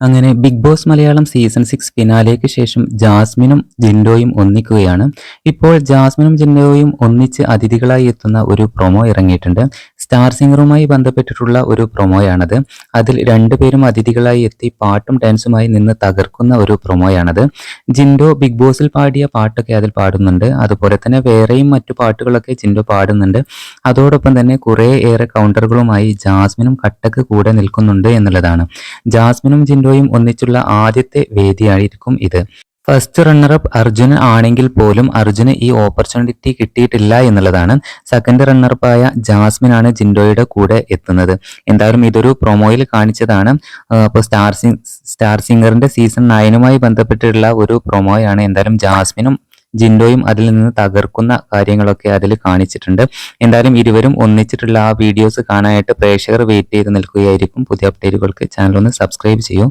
അങ്ങനെ Bigg Boss Malayalam season six ഫിനാലേക്ക് ശേഷം ജാസ്മിനും ജിൻഡോയും ഒന്നിക്കുകയാണ്. ഇപ്പോൾ ജാസ്മിനും ജിൻഡോയും ഒന്നിച്ച് അതിഥികളായി എത്തുന്ന ഒരു പ്രൊമോ ഇറങ്ങിയിട്ടുണ്ട്. സ്റ്റാർ സിംഗറുമായി ബന്ധപ്പെട്ടിട്ടുള്ള ഒരു പ്രൊമോയാണത് അതിൽ രണ്ടുപേരും അതിഥികളായി എത്തി പാട്ടും ഡാൻസുമായി നിന്ന് തകർക്കുന്ന ഒരു പ്രൊമോയാണത് ജിൻഡോ ബിഗ് ബോസിൽ പാടിയ പാട്ടൊക്കെ അതിൽ പാടുന്നുണ്ട്. അതുപോലെ തന്നെ വേറെയും മറ്റു പാട്ടുകളൊക്കെ ജിൻഡോ പാടുന്നുണ്ട്. അതോടൊപ്പം തന്നെ കുറേ ഏറെ കൗണ്ടറുകളുമായി ജാസ്മിനും കട്ടക്ക് കൂടെ നിൽക്കുന്നുണ്ട് എന്നുള്ളതാണ്. ജാസ്മിനും ജിൻഡോയും ഒന്നിച്ചുള്ള ആദ്യത്തെ വേദിയായിരിക്കും ഇത്. ഫസ്റ്റ് റണ്ണറപ്പ് അർജുന ആണെങ്കിൽ പോലും അർജുന് ഈ ഓപ്പർച്യൂണിറ്റി കിട്ടിയിട്ടില്ല എന്നുള്ളതാണ്. സെക്കൻഡ് റണ്ണറപ്പായ ജാസ്മിൻ ആണ് ജിൻഡോയുടെ കൂടെ എത്തുന്നത്. എന്തായാലും ഇതൊരു പ്രൊമോയിൽ കാണിച്ചതാണ്. അപ്പോൾ സ്റ്റാർ സ്റ്റാർ സിംഗറിന്റെ സീസൺ നയനുമായി ബന്ധപ്പെട്ടിട്ടുള്ള ഒരു പ്രൊമോയാണ് എന്തായാലും ജാസ്മിനും ജിൻഡോയും അതിൽ നിന്ന് തകർക്കുന്ന കാര്യങ്ങളൊക്കെ അതിൽ കാണിച്ചിട്ടുണ്ട്. എന്തായാലും ഇരുവരും ഒന്നിച്ചിട്ടുള്ള ആ വീഡിയോസ് കാണാനായിട്ട് പ്രേക്ഷകർ വെയിറ്റ് ചെയ്ത് നിൽക്കുകയായിരിക്കും. പുതിയ അപ്ഡേറ്റുകൾക്ക് ചാനൽ ഒന്ന് സബ്സ്ക്രൈബ് ചെയ്യൂ.